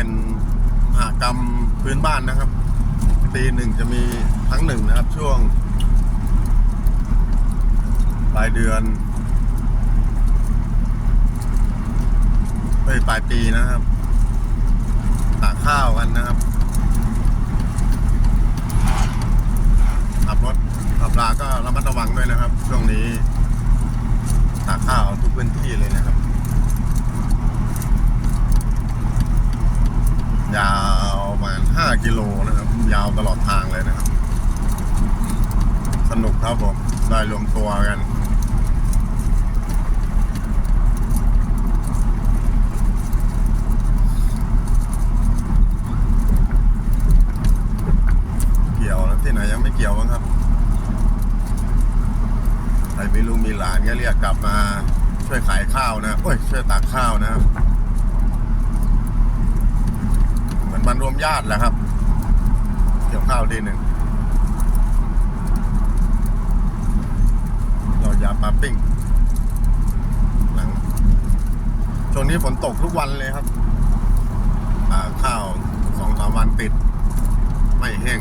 เป็นหากรรมพื้นบ้านนะครับปีหนึ่งจะมีครั้งหนึ่งนะครับ ช่วงปลายเดือนเอ้ยปลายปีนะครับตากข้าวกันนะครับขับรถขับลาก็ระมัดระวังด้วยนะครับ ช่วงนี้ตากข้าวทุกพื้นที่เลยนะครับ ยาวประมาณ 5 กิโลนะครับ ยาวตลอดทางเลยนะครับ สนุกครับผม ได้รวมตัวกันเกี่ยวแล้วที่ไหนยังไม่เกี่ยวบ้างครับใครมีลูกมีหลานก็เรียกกลับมาช่วยขายข้าวนะโอ้ยช่วยตากข้าวนะครับ เหมือนมันรวม ญาติแหละครับ เกี่ยวข้าวทีหนึ่งเรายาปลาปิ้งหลังช่วงนี้ฝนตกทุกวันเลยครับข้าวสองสามวันติด ไม่แห้ง